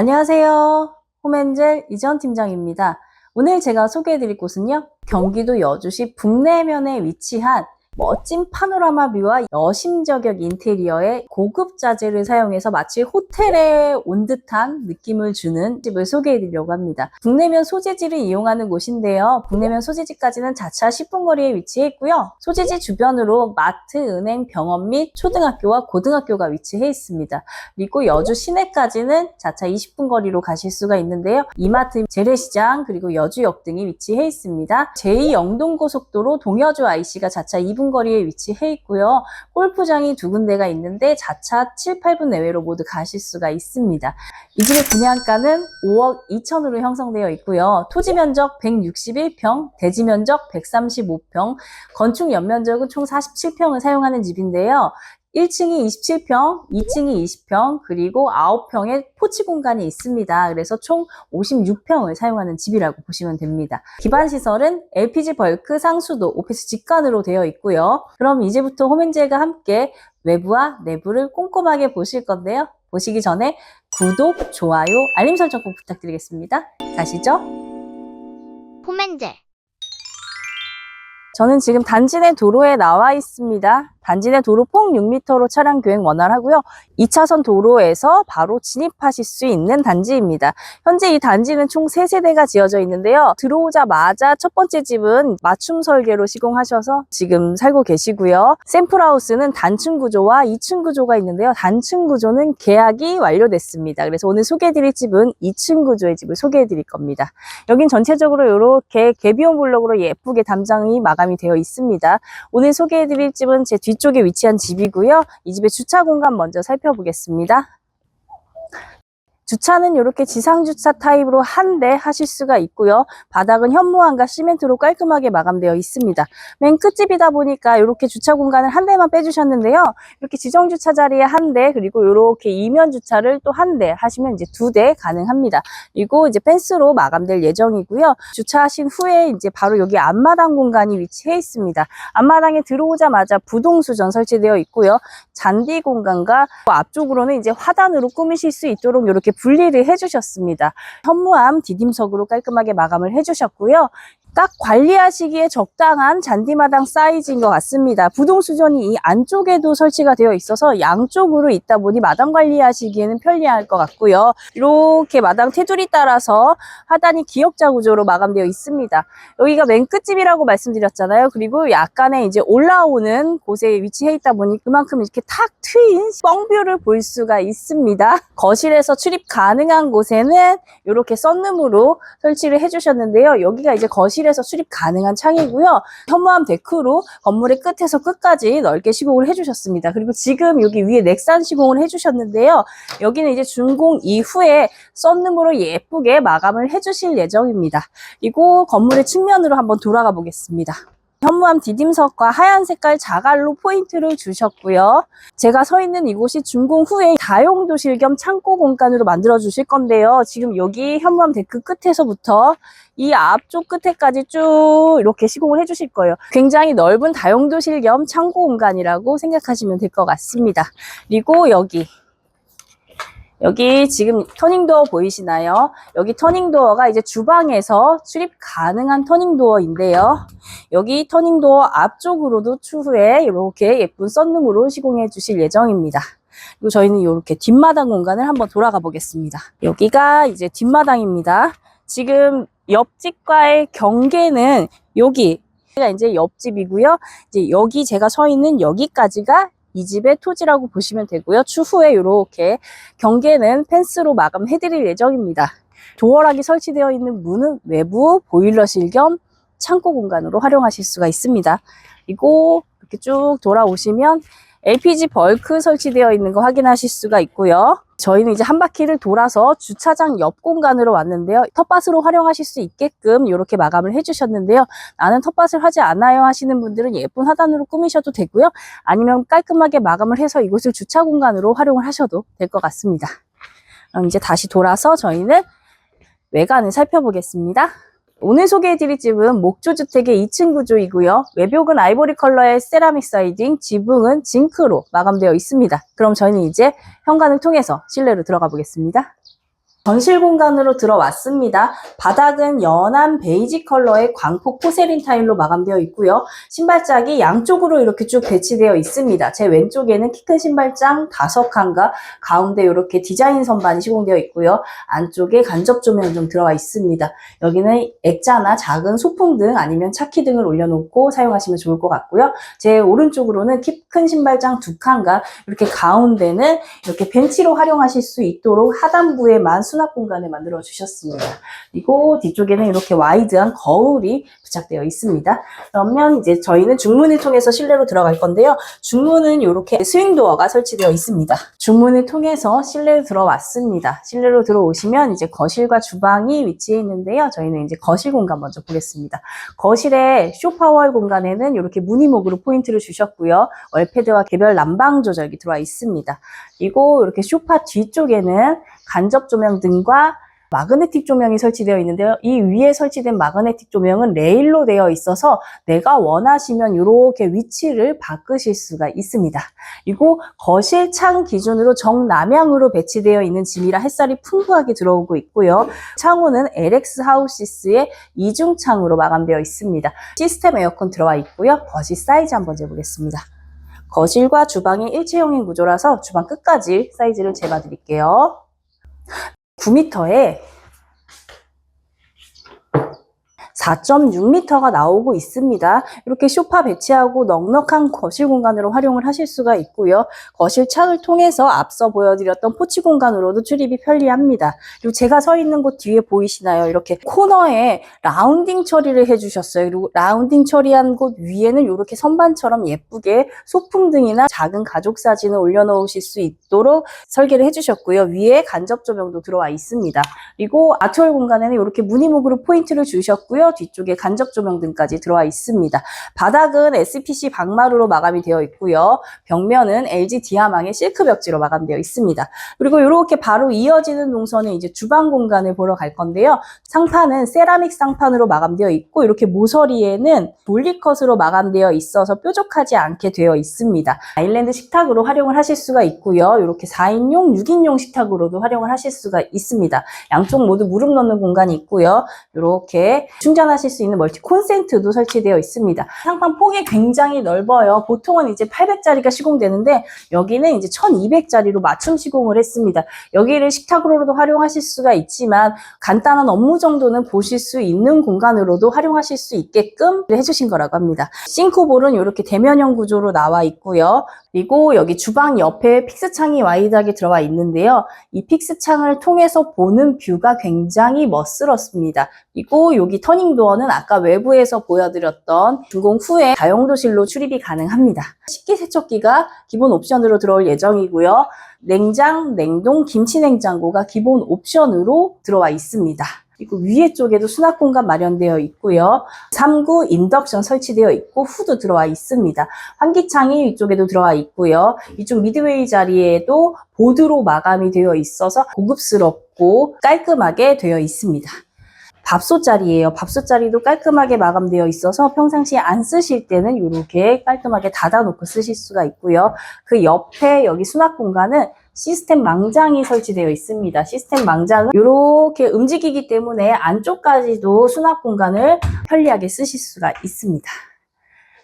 안녕하세요. 홈엔젤 이전 팀장입니다. 오늘 제가 소개해드릴 곳은요. 경기도 여주시 북내면에 위치한 멋진 파노라마 뷰와 여심 저격 인테리어의 고급 자재를 사용해서 마치 호텔에 온 듯한 느낌을 주는 집을 소개해 드리려고 합니다. 북내면 소재지를 이용하는 곳인데요. 북내면 소재지까지는 자차 10분 거리에 위치해 있고요. 소재지 주변으로 마트, 은행, 병원 및 초등학교와 고등학교가 위치해 있습니다. 그리고 여주 시내까지는 자차 20분 거리로 가실 수가 있는데요. 이마트, 재래시장, 그리고 여주역 등이 위치해 있습니다. 제2영동고속도로 동여주 IC가 자차 2분 거리에 위치해 있고요. 골프장이 두 군데가 있는데 자차 7, 8분 내외로 모두 가실 수가 있습니다. 이 집의 분양가는 5억 2천으로 형성되어 있고요. 토지 면적 161평, 대지 면적 135평, 건축 연면적은 총 47평을 사용하는 집인데요. 1층이 27평, 2층이 20평, 그리고 9평의 포치 공간이 있습니다. 그래서 총 56평을 사용하는 집이라고 보시면 됩니다. 기반 시설은 LPG 벌크 상수도 오피스 직관으로 되어 있고요. 그럼 이제부터 홈엔젤과 함께 외부와 내부를 꼼꼼하게 보실 건데요. 보시기 전에 구독, 좋아요, 알림 설정 꼭 부탁드리겠습니다. 가시죠. 홈엔젤 저는 지금 단지 내 도로에 나와 있습니다. 단지 내 도로 폭 6m로 차량 교행 원활하고요. 2차선 도로에서 바로 진입하실 수 있는 단지입니다. 현재 이 단지는 총 3세대가 지어져 있는데요. 들어오자마자 첫 번째 집은 맞춤 설계로 시공하셔서 지금 살고 계시고요. 샘플하우스는 단층 구조와 2층 구조가 있는데요. 단층 구조는 계약이 완료됐습니다. 그래서 오늘 소개해드릴 집은 2층 구조의 집을 소개해드릴 겁니다. 여긴 전체적으로 이렇게 개비온 블록으로 예쁘게 담장이 마감이 되어 있습니다. 오늘 소개해드릴 집은 제 뒤 쪽에 위치한 집이고요. 이 집의 주차 공간 먼저 살펴보겠습니다. 주차는 이렇게 지상주차 타입으로 한 대 하실 수가 있고요. 바닥은 현무암과 시멘트로 깔끔하게 마감되어 있습니다. 맨 끝집이다 보니까 이렇게 주차 공간을 한 대만 빼주셨는데요. 이렇게 지정주차 자리에 한 대, 그리고 이렇게 이면 주차를 또 한 대 하시면 이제 두 대 가능합니다. 그리고 이제 펜스로 마감될 예정이고요. 주차하신 후에 이제 바로 여기 앞마당 공간이 위치해 있습니다. 앞마당에 들어오자마자 부동수전 설치되어 있고요. 잔디 공간과 앞쪽으로는 이제 화단으로 꾸미실 수 있도록 이렇게 분리를 해주셨습니다. 현무암 디딤석으로 깔끔하게 마감을 해주셨고요. 딱 관리하시기에 적당한 잔디마당 사이즈인 것 같습니다. 부동 수전이 이 안쪽에도 설치가 되어 있어서 양쪽으로 있다 보니 마당 관리하시기에는 편리할 것 같고요. 이렇게 마당 테두리 따라서 하단이 기역자 구조로 마감되어 있습니다. 여기가 맨 끝집이라고 말씀드렸잖아요. 그리고 약간의 이제 올라오는 곳에 위치해 있다 보니 그만큼 이렇게 탁 트인 뻥뷰를 볼 수가 있습니다. 거실에서 출입 가능한 곳에는 이렇게 썬룸으로 설치를 해주셨는데요. 여기가 이제 거실에 서 출입 가능한 창이고요. 현무암 데크로 건물의 끝에서 끝까지 넓게 시공을 해주셨습니다. 그리고 지금 여기 위에 넥산 시공을 해주셨는데요. 여기는 이제 준공 이후에 썬룸으로 예쁘게 마감을 해주실 예정입니다. 그리고 건물의 측면으로 한번 돌아가 보겠습니다. 현무암 디딤석과 하얀 색깔 자갈로 포인트를 주셨고요. 제가 서 있는 이곳이 준공 후에 다용도실 겸 창고 공간으로 만들어 주실 건데요. 지금 여기 현무암 데크 끝에서부터 이 앞쪽 끝에까지 쭉 이렇게 시공을 해 주실 거예요. 굉장히 넓은 다용도실 겸 창고 공간이라고 생각하시면 될 것 같습니다. 그리고 여기 여기 지금 터닝도어 보이시나요? 여기 터닝도어가 이제 주방에서 출입 가능한 터닝도어인데요. 여기 터닝도어 앞쪽으로도 추후에 이렇게 예쁜 썬룸으로 시공해 주실 예정입니다. 그리고 저희는 이렇게 뒷마당 공간을 한번 돌아가 보겠습니다. 여기가 이제 뒷마당입니다. 지금 옆집과의 경계는 여기 가 이제 옆집이고요. 이제 여기 제가 서 있는 여기까지가 이 집의 토지라고 보시면 되고요. 추후에 이렇게 경계는 펜스로 마감해드릴 예정입니다. 도어락이 설치되어 있는 문은 외부 보일러실 겸 창고 공간으로 활용하실 수가 있습니다. 그리고 이렇게 쭉 돌아오시면 LPG 벌크 설치되어 있는 거 확인하실 수가 있고요. 저희는 이제 한 바퀴를 돌아서 주차장 옆 공간으로 왔는데요. 텃밭으로 활용하실 수 있게끔 이렇게 마감을 해주셨는데요. 나는 텃밭을 하지 않아요 하시는 분들은 예쁜 하단으로 꾸미셔도 되고요. 아니면 깔끔하게 마감을 해서 이곳을 주차 공간으로 활용을 하셔도 될 것 같습니다. 그럼 이제 다시 돌아서 저희는 외관을 살펴보겠습니다. 오늘 소개해드릴 집은 목조주택의 2층 구조이고요. 외벽은 아이보리 컬러의 세라믹 사이딩, 지붕은 징크로 마감되어 있습니다. 그럼 저희는 이제 현관을 통해서 실내로 들어가 보겠습니다. 전실 공간으로 들어왔습니다. 바닥은 연한 베이지 컬러의 광폭 포세린 타일로 마감되어 있고요. 신발짝이 양쪽으로 이렇게 쭉 배치되어 있습니다. 제 왼쪽에는 키 큰 신발장 다섯 칸과 가운데 이렇게 디자인 선반이 시공되어 있고요. 안쪽에 간접 조명 좀 들어와 있습니다. 여기는 액자나 작은 소품 등 아니면 차키 등을 올려놓고 사용하시면 좋을 것 같고요. 제 오른쪽으로는 키 큰 신발장 두 칸과 이렇게 가운데는 이렇게 벤치로 활용하실 수 있도록 하단부에만 수납 공간을 만들어 주셨습니다. 그리고 뒤쪽에는 이렇게 와이드한 거울이 부착되어 있습니다. 그러면 이제 저희는 중문을 통해서 실내로 들어갈 건데요. 중문은 이렇게 스윙도어가 설치되어 있습니다. 중문을 통해서 실내로 들어왔습니다. 실내로 들어오시면 이제 거실과 주방이 위치해 있는데요. 저희는 이제 거실 공간 먼저 보겠습니다. 거실의 쇼파월 공간에는 이렇게 무늬목으로 포인트를 주셨고요. 월패드와 개별 난방 조절기 들어와 있습니다. 그리고 이렇게 쇼파 뒤쪽에는 간접 조명 등과 마그네틱 조명이 설치되어 있는데요. 이 위에 설치된 마그네틱 조명은 레일로 되어 있어서 내가 원하시면 이렇게 위치를 바꾸실 수가 있습니다. 그리고 거실 창 기준으로 정남향으로 배치되어 있는 짐이라 햇살이 풍부하게 들어오고 있고요. 창호는 LX 하우시스의 이중 창으로 마감되어 있습니다. 시스템 에어컨 들어와 있고요. 거실 사이즈 한번 재보겠습니다. 거실과 주방이 일체형인 구조라서 주방 끝까지 사이즈를 재봐 드릴게요. 9m에 4.6m가 나오고 있습니다. 이렇게 소파 배치하고 넉넉한 거실 공간으로 활용을 하실 수가 있고요. 거실 창을 통해서 앞서 보여드렸던 포치 공간으로도 출입이 편리합니다. 그리고 제가 서 있는 곳 뒤에 보이시나요? 이렇게 코너에 라운딩 처리를 해주셨어요. 그리고 라운딩 처리한 곳 위에는 이렇게 선반처럼 예쁘게 소품 등이나 작은 가족 사진을 올려놓으실 수 있도록 설계를 해주셨고요. 위에 간접 조명도 들어와 있습니다. 그리고 아트홀 공간에는 이렇게 무늬목으로 포인트를 주셨고요. 뒤쪽에 간접 조명 등까지 들어와 있습니다. 바닥은 SPC 방마루로 마감이 되어 있고요. 벽면은 LG 디아망의 실크 벽지로 마감되어 있습니다. 그리고 이렇게 바로 이어지는 동선은 이제 주방 공간을 보러 갈 건데요. 상판은 세라믹 상판으로 마감되어 있고 이렇게 모서리에는 볼리컷으로 마감되어 있어서 뾰족하지 않게 되어 있습니다. 아일랜드 식탁으로 활용을 하실 수가 있고요. 이렇게 4인용, 6인용 식탁으로도 활용을 하실 수가 있습니다. 양쪽 모두 무릎 넣는 공간이 있고요. 이렇게 충전 하실 수 있는 멀티 콘센트도 설치되어 있습니다. 상판 폭이 굉장히 넓어요. 보통은 이제 800짜리가 시공되는데 여기는 이제 1200짜리로 맞춤 시공을 했습니다. 여기를 식탁으로도 활용하실 수가 있지만 간단한 업무 정도는 보실 수 있는 공간으로도 활용하실 수 있게끔 해주신 거라고 합니다. 싱크볼은 이렇게 대면형 구조로 나와 있고요. 그리고 여기 주방 옆에 픽스창이 와이드하게 들어와 있는데요. 이 픽스창을 통해서 보는 뷰가 굉장히 멋스럽습니다. 그리고 여기 터닝 도어는 아까 외부에서 보여드렸던 준공 후에 다용도실로 출입이 가능합니다. 식기세척기가 기본 옵션으로 들어올 예정이고요. 냉장, 냉동, 김치냉장고가 기본 옵션으로 들어와 있습니다. 그리고 위에 쪽에도 수납 공간 마련되어 있고요. 3구 인덕션 설치되어 있고 후드 들어와 있습니다. 환기창이 이쪽에도 들어와 있고요. 이쪽 미드웨이 자리에도 보드로 마감이 되어 있어서 고급스럽고 깔끔하게 되어 있습니다. 밥솥 자리예요. 밥솥 자리도 깔끔하게 마감되어 있어서 평상시에 안 쓰실 때는 이렇게 깔끔하게 닫아놓고 쓰실 수가 있고요. 그 옆에 여기 수납 공간은 시스템 망장이 설치되어 있습니다. 시스템 망장은 이렇게 움직이기 때문에 안쪽까지도 수납 공간을 편리하게 쓰실 수가 있습니다.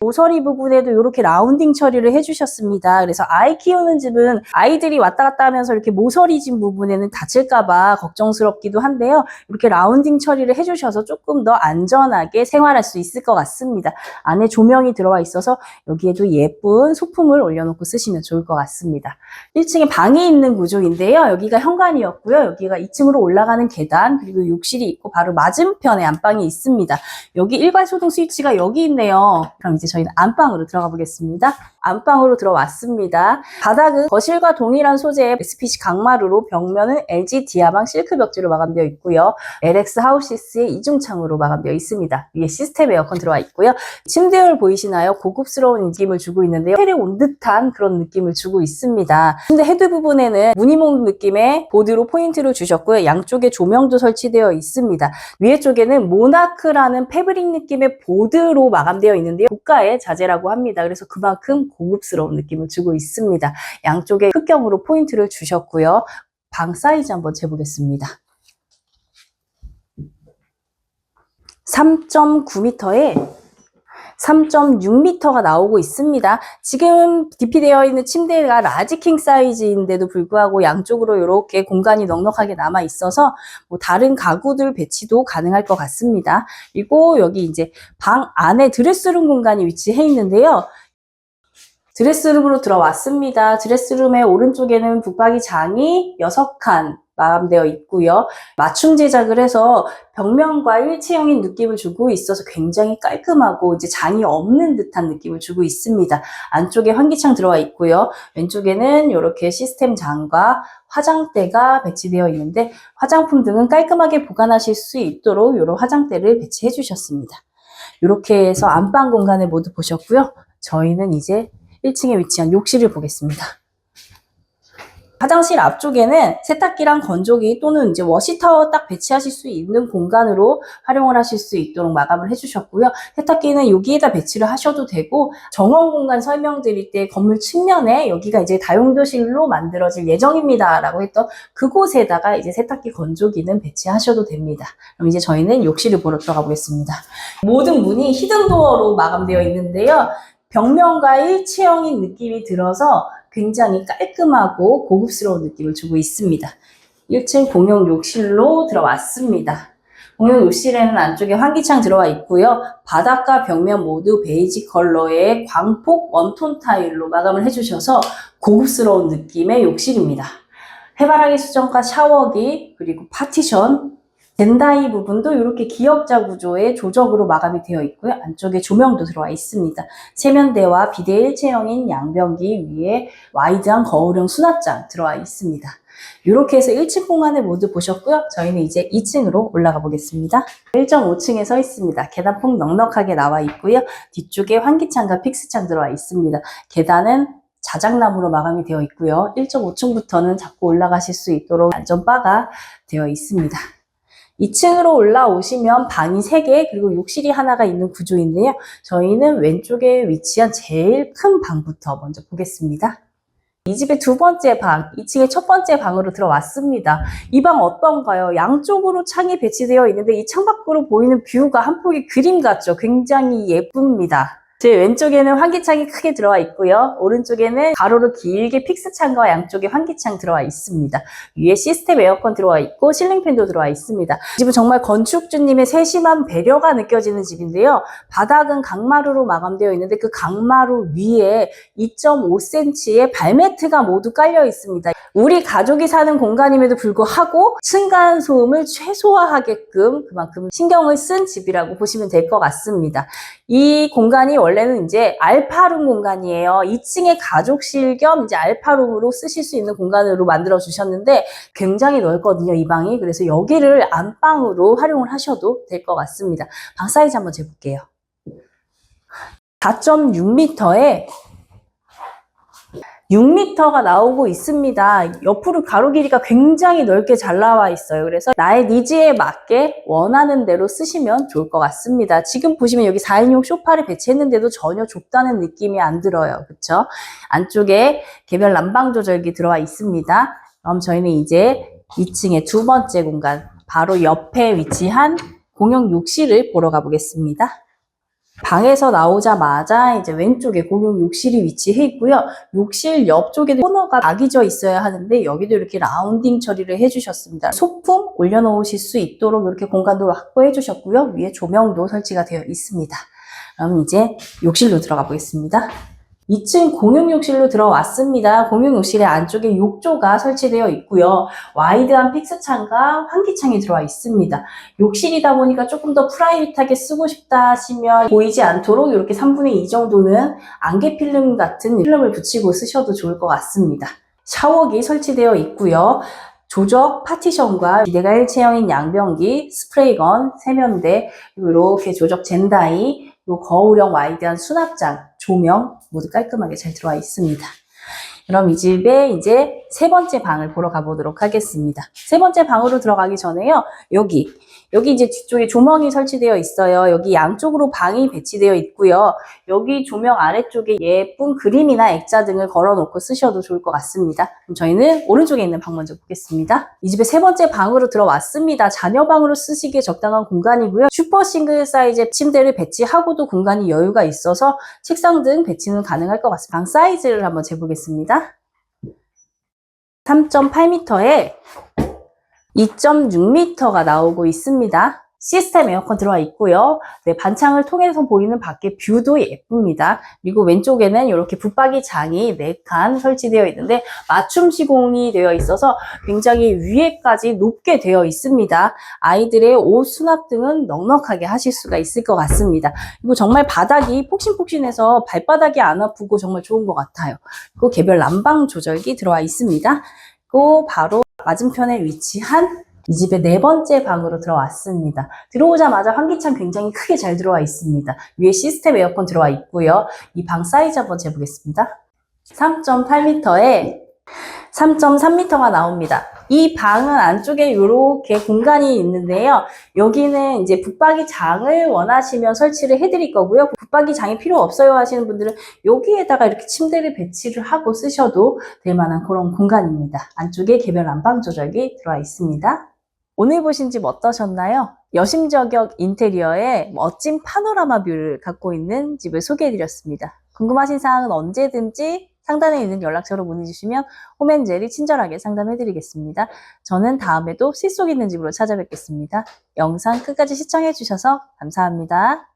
모서리 부분에도 이렇게 라운딩 처리를 해주셨습니다. 그래서 아이 키우는 집은 아이들이 왔다 갔다 하면서 이렇게 모서리 진 부분에는 다칠까봐 걱정스럽기도 한데요. 이렇게 라운딩 처리를 해주셔서 조금 더 안전하게 생활할 수 있을 것 같습니다. 안에 조명이 들어와 있어서 여기에도 예쁜 소품을 올려놓고 쓰시면 좋을 것 같습니다. 1층에 방이 있는 구조인데요. 여기가 현관이었고요. 여기가 2층으로 올라가는 계단 그리고 욕실이 있고 바로 맞은편에 안방이 있습니다. 여기 일괄 소등 스위치가 여기 있네요. 그럼 이제 저희는 안방으로 들어가 보겠습니다. 안방으로 들어왔습니다. 바닥은 거실과 동일한 소재의 SPC 강마루로 벽면은 LG 디아망 실크 벽지로 마감되어 있고요. LX 하우시스의 이중창으로 마감되어 있습니다. 위에 시스템 에어컨 들어와 있고요. 침대열 보이시나요? 고급스러운 느낌을 주고 있는데요. 호텔에 온 듯한 그런 느낌을 주고 있습니다. 침대 헤드 부분에는 무늬목 느낌의 보드로 포인트를 주셨고요. 양쪽에 조명도 설치되어 있습니다. 위에 쪽에는 모나크라는 패브릭 느낌의 보드로 마감되어 있는데요. 고가 고가의 자재라고 합니다. 그래서 그만큼 고급스러운 느낌을 주고 있습니다. 양쪽에 흑경으로 포인트를 주셨고요. 방 사이즈 한번 재보겠습니다. 3.9m에 3.6m가 나오고 있습니다. 지금 DP되어 있는 침대가 라지킹 사이즈인데도 불구하고 양쪽으로 이렇게 공간이 넉넉하게 남아 있어서 뭐 다른 가구들 배치도 가능할 것 같습니다. 그리고 여기 이제 방 안에 드레스룸 공간이 위치해 있는데요. 드레스룸으로 들어왔습니다. 드레스룸의 오른쪽에는 붙박이 장이 6칸 마감되어 있고요. 맞춤 제작을 해서 벽면과 일체형인 느낌을 주고 있어서 굉장히 깔끔하고 이제 장이 없는 듯한 느낌을 주고 있습니다. 안쪽에 환기창 들어와 있고요. 왼쪽에는 이렇게 시스템 장과 화장대가 배치되어 있는데 화장품 등은 깔끔하게 보관하실 수 있도록 이런 화장대를 배치해 주셨습니다. 이렇게 해서 안방 공간을 모두 보셨고요. 저희는 이제 1층에 위치한 욕실을 보겠습니다. 화장실 앞쪽에는 세탁기랑 건조기 또는 이제 워시타워 딱 배치하실 수 있는 공간으로 활용을 하실 수 있도록 마감을 해주셨고요. 세탁기는 여기에다 배치를 하셔도 되고 정원 공간 설명드릴 때 건물 측면에 여기가 이제 다용도실로 만들어질 예정입니다라고 했던 그곳에다가 이제 세탁기 건조기는 배치하셔도 됩니다. 그럼 이제 저희는 욕실을 보러 들어가 보겠습니다. 모든 문이 히든도어로 마감되어 있는데요. 벽면과 일체형인 느낌이 들어서 굉장히 깔끔하고 고급스러운 느낌을 주고 있습니다. 1층 공용 욕실로 들어왔습니다. 공용 욕실에는 안쪽에 환기창 들어와 있고요. 바닥과 벽면 모두 베이지 컬러의 광폭 웜톤 타일로 마감을 해주셔서 고급스러운 느낌의 욕실입니다. 해바라기 수정과 샤워기 그리고 파티션 젠다이 부분도 이렇게 기역자 구조의 조적으로 마감이 되어 있고요. 안쪽에 조명도 들어와 있습니다. 세면대와 비대 일체형인 양변기 위에 와이드한 거울형 수납장 들어와 있습니다. 이렇게 해서 1층 공간을 모두 보셨고요. 저희는 이제 2층으로 올라가 보겠습니다. 1.5층에 서 있습니다. 계단폭 넉넉하게 나와 있고요. 뒤쪽에 환기창과 픽스창 들어와 있습니다. 계단은 자작나무로 마감이 되어 있고요. 1.5층부터는 자꾸 올라가실 수 있도록 안전바가 되어 있습니다. 2층으로 올라오시면 방이 3개 그리고 욕실이 하나가 있는 구조인데요. 저희는 왼쪽에 위치한 제일 큰 방부터 먼저 보겠습니다. 이 집의 두 번째 방, 2층의 첫 번째 방으로 들어왔습니다. 이 방 어떤가요? 양쪽으로 창이 배치되어 있는데 이 창 밖으로 보이는 뷰가 한 폭의 그림 같죠? 굉장히 예쁩니다. 제 왼쪽에는 환기창이 크게 들어와 있고요. 오른쪽에는 가로로 길게 픽스창과 양쪽에 환기창 들어와 있습니다. 위에 시스템 에어컨 들어와 있고 실링팬도 들어와 있습니다. 이 집은 정말 건축주님의 세심한 배려가 느껴지는 집인데요. 바닥은 강마루로 마감되어 있는데 그 강마루 위에 2.5cm의 발매트가 모두 깔려 있습니다. 우리 가족이 사는 공간임에도 불구하고 층간 소음을 최소화하게끔 그만큼 신경을 쓴 집이라고 보시면 될 것 같습니다. 이 공간이 원래 는 이제 알파룸 공간이에요. 2층의 가족실 겸 이제 알파룸으로 쓰실 수 있는 공간으로 만들어 주셨는데 굉장히 넓거든요, 이 방이. 그래서 여기를 안방으로 활용을 하셔도 될 것 같습니다. 방 사이즈 한번 재볼게요. 4.6m에 6m가 나오고 있습니다. 옆으로 가로 길이가 굉장히 넓게 잘 나와 있어요. 그래서 나의 니즈에 맞게 원하는 대로 쓰시면 좋을 것 같습니다. 지금 보시면 여기 4인용 소파를 배치했는데도 전혀 좁다는 느낌이 안 들어요. 그쵸? 안쪽에 개별 난방 조절기 들어와 있습니다. 그럼 저희는 이제 2층의 두 번째 공간, 바로 옆에 위치한 공용 욕실을 보러 가보겠습니다. 방에서 나오자마자 이제 왼쪽에 공용 욕실이 위치해 있고요. 욕실 옆쪽에도 코너가 낙이져 있어야 하는데 여기도 이렇게 라운딩 처리를 해주셨습니다. 소품 올려놓으실 수 있도록 이렇게 공간도 확보해 주셨고요. 위에 조명도 설치가 되어 있습니다. 그럼 이제 욕실로 들어가 보겠습니다. 2층 공용 욕실로 들어왔습니다. 공용 욕실의 안쪽에 욕조가 설치되어 있고요. 와이드한 픽스창과 환기창이 들어와 있습니다. 욕실이다 보니까 조금 더 프라이빗하게 쓰고 싶다 하시면 보이지 않도록 이렇게 3분의 2 정도는 안개 필름 같은 필름을 붙이고 쓰셔도 좋을 것 같습니다. 샤워기 설치되어 있고요. 조적 파티션과 비대가 일체형인 양변기, 스프레이건, 세면대, 이렇게 조적 젠다이, 요 거울형 와이드한 수납장, 조명 모두 깔끔하게 잘 들어와 있습니다. 그럼 이 집의 이제 세 번째 방을 보러 가보도록 하겠습니다. 세 번째 방으로 들어가기 전에요. 여기, 여기 이제 뒤쪽에 조명이 설치되어 있어요. 여기 양쪽으로 방이 배치되어 있고요. 여기 조명 아래쪽에 예쁜 그림이나 액자 등을 걸어놓고 쓰셔도 좋을 것 같습니다. 그럼 저희는 오른쪽에 있는 방 먼저 보겠습니다. 이 집의 세 번째 방으로 들어왔습니다. 자녀 방으로 쓰시기에 적당한 공간이고요. 슈퍼 싱글 사이즈 침대를 배치하고도 공간이 여유가 있어서 책상 등 배치는 가능할 것 같습니다. 방 사이즈를 한번 재보겠습니다. 3.8m에 2.6m가 나오고 있습니다. 시스템 에어컨 들어와 있고요. 네, 반창을 통해서 보이는 밖의 뷰도 예쁩니다. 그리고 왼쪽에는 이렇게 붙박이 장이 4칸 설치되어 있는데 맞춤 시공이 되어 있어서 굉장히 위에까지 높게 되어 있습니다. 아이들의 옷 수납 등은 넉넉하게 하실 수가 있을 것 같습니다. 그리고 정말 바닥이 폭신폭신해서 발바닥이 안 아프고 정말 좋은 것 같아요. 그리고 개별 난방 조절기 들어와 있습니다. 그리고 바로 맞은편에 위치한 이 집의 네 번째 방으로 들어왔습니다. 들어오자마자 환기창 굉장히 크게 잘 들어와 있습니다. 위에 시스템 에어컨 들어와 있고요. 이 방 사이즈 한번 재보겠습니다. 3.8m에 3.3m가 나옵니다. 이 방은 안쪽에 이렇게 공간이 있는데요. 여기는 이제 붙박이 장을 원하시면 설치를 해드릴 거고요. 붙박이 장이 필요 없어요 하시는 분들은 여기에다가 이렇게 침대를 배치를 하고 쓰셔도 될 만한 그런 공간입니다. 안쪽에 개별 안방 조절기 들어와 있습니다. 오늘 보신 집 어떠셨나요? 여심저격 인테리어에 멋진 파노라마 뷰를 갖고 있는 집을 소개해드렸습니다. 궁금하신 사항은 언제든지 상단에 있는 연락처로 문의 주시면 홈앤젤이 친절하게 상담해드리겠습니다. 저는 다음에도 실속 있는 집으로 찾아뵙겠습니다. 영상 끝까지 시청해주셔서 감사합니다.